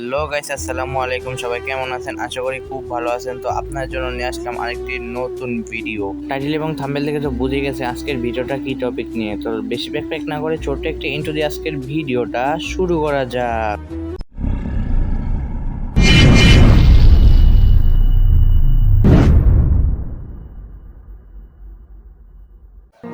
Hello guys আসসালামু আলাইকুম। সবাই কেমন আছেন? আশা করি খুব ভালো আছেন। তো আপনার জন্য নিয়ে আসলাম আরেকটি নতুন ভিডিও টাইটেল এবং থাম্বেল থেকে তো বুঝে গেছে আজকের ভিডিওটা কি টপিক নিয়ে। তো বেশি ব্যাকপ্যাক না করে ছোট্ট একটি ইন্টু দিয়ে আজকের ভিডিওটা শুরু করা যাক।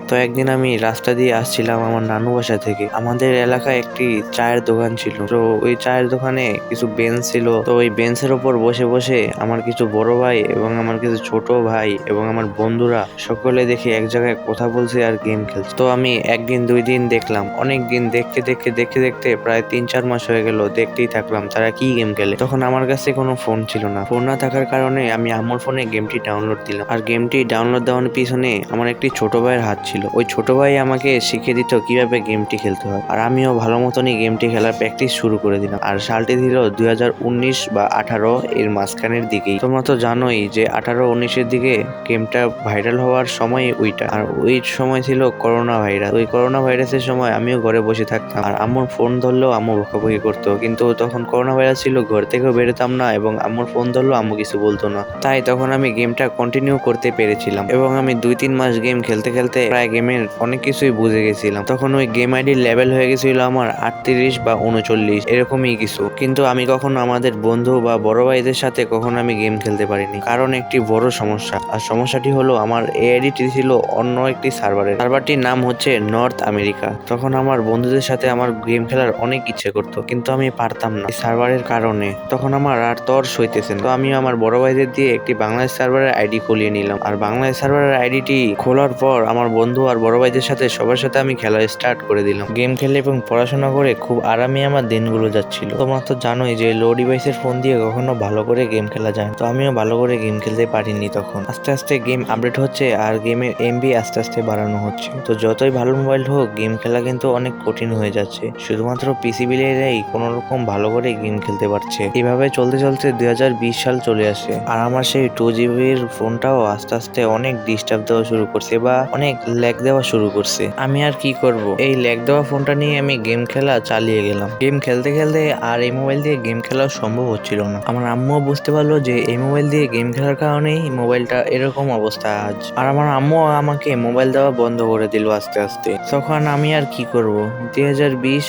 তো একদিন আমি রাস্তা দিয়ে আসছিলাম আমার নানু বাসা থেকে। আমাদের এলাকায় একটি চায়ের দোকান ছিল। তো ওই চায়ের দোকানে কিছু বেঞ্চ ছিল। তো ওই বেঞ্চের ওপর বসে বসে আমার কিছু বড় ভাই এবং আমার কিছু ছোট ভাই এবং আমার বন্ধুরা সকলে দেখে এক জায়গায় কথা বলছে আর গেম খেলছে। তো আমি একদিন, দুই দিন দেখলাম। অনেক দিন দেখতে দেখতে দেখতে দেখতে প্রায় তিন চার মাস হয়ে গেল দেখতেই থাকলাম তারা কি গেম খেলে। তখন আমার কাছে কোনো ফোন ছিল না। ফোন না থাকার কারণে আমি আমার ফোনে গেমটি ডাউনলোড দিলাম। আর গেমটি ডাউনলোড দেওয়ার পিছনে আমার একটি ছোট ভাইয়ের হাত ছিল। ওই ছোট ভাই আমাকে শিখিয়ে দিত কীভাবে গেমটি খেলতে হয়। আর আমিও ভালো মতনই গেমটি খেলার প্র্যাকটিস শুরু করে দিলাম। আর সালটি ছিল দু হাজার উনিশ বা আঠারো এর মাঝখানের দিকেই। তোমরা তো জানোই যে আঠারো উনিশের দিকে গেমটা ভাইরাল হওয়ার সময় ওইটা। আর ওই সময় ছিল করোনা ভাইরাস। ওই করোনা ভাইরাসের সময় আমিও ঘরে বসে থাকতাম। আর আম্মুর ফোন ধরলেও আম্মু বকাবকি করতো। কিন্তু তখন করোনা ভাইরাস ছিল, ঘর থেকেও বেরোতাম না এবং আম্মুর ফোন ধরলেও আম্মু কিছু বলতো না। তাই তখন আমি গেমটা কন্টিনিউ করতে পেরেছিলাম। এবং আমি দুই তিন মাস গেম খেলতে খেলতে প্রায় গেমের অনেক কিছুই বুঝে গেছিলাম। তখন ওই গেম আইডির লেভেল হয়ে গেছিল আমার আটত্রিশ বা উনচল্লিশ, এরকমই কিছু। কিন্তু আমি কখনো আমাদের বন্ধু বা বড় ভাইদের সাথে কখনো আমি গেম খেলতে পারিনি, কারণ একটি বড় সমস্যা। আর সমস্যাটি হলো আমার এই আইডিটি ছিল অন্য একটি সার্ভারের সার্ভারটির নাম হচ্ছে নর্থ আমেরিকা তখন আমার বন্ধুদের সাথে আমার গেম খেলার অনেক ইচ্ছে করতো, কিন্তু আমি পারতাম না সার্ভারের কারণে। তখন আমার আর তর সইতেছে তো আমি আমার বড় ভাইদের দিয়ে একটি বাংলাদেশ সার্ভারের আইডি খুলিয়ে নিলাম। আর বাংলাদেশ সার্ভারের আইডিটি খোলার পর আমার বন্ধু আর বড় ভাইদের সাথে সবার সাথে আমি খেলা স্টার্ট করে দিলাম। গেম খেলে এবং পড়াশোনা করে খুব আরামে আমার দিনগুলো যাচ্ছিল। তোমরা তো জানোই যে লো ডিভাইসের ফোন দিয়ে কখনো ভালো করে গেম খেলা যায় তো আমিও ভালো করে গেম খেলতে পারিনি তখন। আস্তে আস্তে গেম আপডেট হচ্ছে আর গেমের এমবি আস্তে আস্তে বাড়ানো হচ্ছে। তো যতই ভালো মোবাইল হোক গেম খেলা কিন্তু অনেক কঠিন হয়ে যাচ্ছে। শুধুমাত্র পিসি বিলিয়ারাই কোনো রকম ভালো করে গেম খেলতে পারছে। এভাবে চলতে চলতে দুই হাজার বিশ সাল চলে আসে। আর আমার সেই টু জিবির ফোনটাও আস্তে আস্তে অনেক ডিস্টার্ব দেওয়া শুরু করছে বা অনেক ল্যাগ দেওয়া শুরু করছে। আমি আর কি করব? এই ল্যাগ দেওয়া ফোনটা নিয়ে আমি গেম খেলা চালিয়ে গেলাম। গেম খেলতে খেলতে আর এই মোবাইল দিয়ে গেম খেলা সম্ভব হচ্ছিল না। আমার আম্মুও বুঝতে পারল যে এই মোবাইল দিয়ে গেম খেলার কারণেই মোবাইলটা এরকম অবস্থা আজ। আর আমার আম্মু আমাকে মোবাইল দেওয়া বন্ধ করে দিল আস্তে আস্তে। তখন আমি আর কি করব? দুই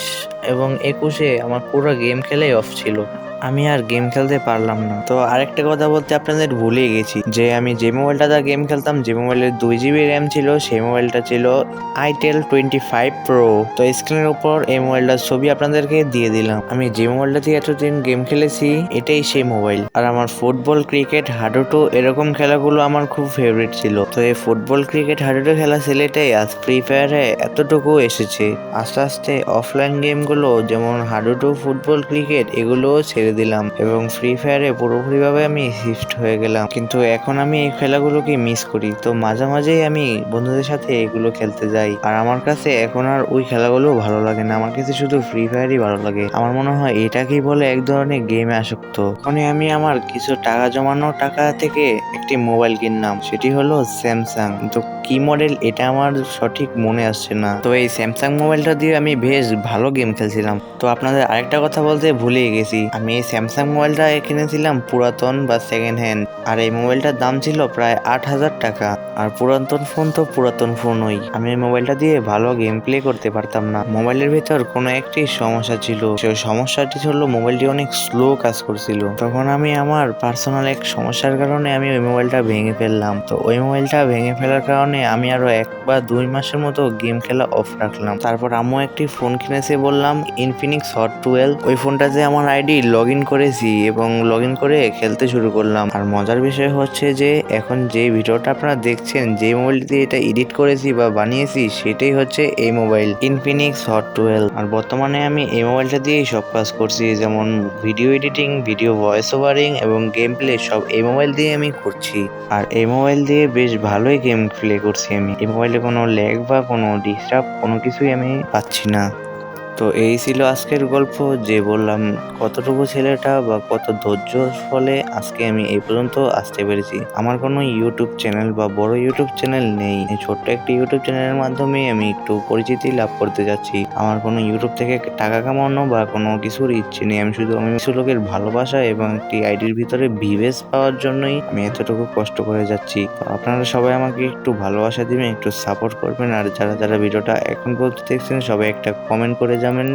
এবং একুশে আমার পুরো গেম খেলাই অফ ছিল। আমি আর গেম খেলতে পারলাম না। তো আরেকটা কথা বলতে আপনাদের ভুলে গেছি। যে আমি যে মোবাইলটা দিয়ে গেম খেলতাম, যে মোবাইলের দুই জিবি র্যাম ছিল, সেই মোবাইলটা ছিল আইটেল টোয়েন্টি ফাইভ প্রো তো স্ক্রিনের উপর এই মোবাইলটার ছবি আপনাদেরকে দিয়ে দিলাম। আমি যে মোবাইলটা দিয়ে এতদিন গেম খেলেছি, এটাই সেই মোবাইল আর আমার ফুটবল ক্রিকেট হাডুডু এরকম খেলাগুলো আমার খুব ফেভারিট ছিল। তো এই ফুটবল ক্রিকেট হাডুডু খেলা ছেলেটাই আজ ফ্রি ফায়ারে এতটুকু এসেছে। আস্তে আস্তে অফলাইন গেমগুলো যেমন হাডুডু ফুটবল ক্রিকেট এগুলোও ছেড়ে দিলাম এবং ফ্রি ফায়ারে পুরোপুরিভাবে আমি শিফট হয়ে গেলাম। কিন্তু এখন আমি এই খেলাগুলোকে মিস করি। তো মাঝে মাঝেই আমি বন্ধুদের সাথে এগুলো খেলতে যাই। আর আমার কাছে এখন আর ওই খেলাগুলো ভালো লাগে না। আমার কাছে শুধু ফ্রি ফায়ারই ভালো লাগে। আমার মনে হয় এটাকেই বলে এক ধরনের গেমে আসক্ত। ওখানে আমি আমার কিছু টাকা জমানো টাকা থেকে একটি মোবাইল কিনলাম। সেটি হলো স্যামসাং তো কি মডেল এটা আমার সঠিক মনে আসছে না। তো এই স্যামসাং মোবাইলটা দিয়ে আমি বেশ ভালো গেম খেলছিলাম। তো আপনাদের আরেকটা কথা বলতে ভুলে গেছি। আমি এই স্যামসাং মোবাইলটা কিনেছিলাম পুরাতন বা সেকেন্ড হ্যান্ড আর এই মোবাইলটার দাম ছিল প্রায় আট হাজার টাকা। আর পুরাতন ফোন তো পুরাতন ফোনই আমি মোবাইলটা দিয়ে ভালো গেম প্লে করতে পারতাম না। মোবাইলের ভিতর কোনো একটি সমস্যা ছিল। সেই সমস্যাটি হলো মোবাইলটি অনেক স্লো কাজ করছিল। তখন আমি আমার পার্সোনাল এক সমস্যার কারণে আমি ওই মোবাইলটা ভেঙে ফেললাম। তো ওই মোবাইলটা ভেঙে ফেলার কারণে আমি আরও এক বা দুই মাসের মতো গেম খেলা অফ রাখলাম। তারপর আম্মু একটি ফোন কিনেছে, বললাম ইনফিনিক্স হট টুয়েলভ ওই ফোনটাতে আমার আইডি লগ ইন করেছি এবং লগ ইন করে খেলতে শুরু করলাম। আর মজার বিষয় হচ্ছে যে, এখন যে ভিডিওটা আপনারা দেখছেন, যে মোবাইলটি এটা এডিট করেছি বা বানিয়েছি সেটাই হচ্ছে এই মোবাইল ইনফিনিক্স হট টুয়েলভ আর বর্তমানে আমি এই মোবাইলটা দিয়েই সব কাজ করছি, যেমন video editing video voice overing এবং গেম প্লে সব এই মোবাইল দিয়ে আমি করছি। আর এই মোবাইল দিয়ে বেশ ভালোই গেম প্লে করছি আমি। এই মোবাইলে কোনো ল্যাগ বা কোনো ডিস্টার্ব কোনো কিছুই আমি পাচ্ছি না। তো এই ছিল আজকের গল্প, যে বললাম কতটুকু ছেলেটা বা কত ধৈর্য ফলে আজকে আমি এই পর্যন্ত আসতে পেরেছি। আমার কোনো ইউটিউব চ্যানেল বা বড় ইউটিউব চ্যানেল নেই। ছোট্ট একটি ইউটিউব চ্যানেলের মাধ্যমে আমি একটু পরিচিতি লাভ করতে যাচ্ছি। আমার কোনো ইউটিউব থেকে টাকা কামানো বা কোনো কিছুর ইচ্ছে নেই। আমি শুধু আমি কিছু লোকের ভালোবাসা এবং একটি আইডির ভিতরে ভিভেস পাওয়ার জন্যই আমি এতটুকু কষ্ট করে যাচ্ছি। আপনারা সবাই আমাকে একটু ভালোবাসা দিবেন, একটু সাপোর্ট করবেন। আর যারা যারা ভিডিওটা এখন পর্যন্ত দেখছেন, সবাই একটা কমেন্ট করে যাবেন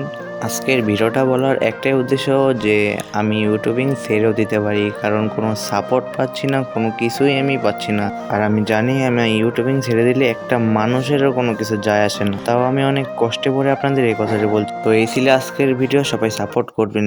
আজকের ভিডিওটা বলার একটাই উদ্দেশ্য যে আমি ইউটিউবিং ছেড়েও দিতে পারি, কারণ কোনো সাপোর্ট পাচ্ছি না, কোনো কিছুই আমি পাচ্ছি না। আর আমি জানি আমি ইউটিউবিং ছেড়ে দিলে একটা মানুষেরও কোনো কিছু যায় আসে না। তাও আমি অনেক কষ্টে পড়ে আপনাদের এই কথাটা বলছি। তো এই ছিল আজকের ভিডিও, সবাই সাপোর্ট করবেন।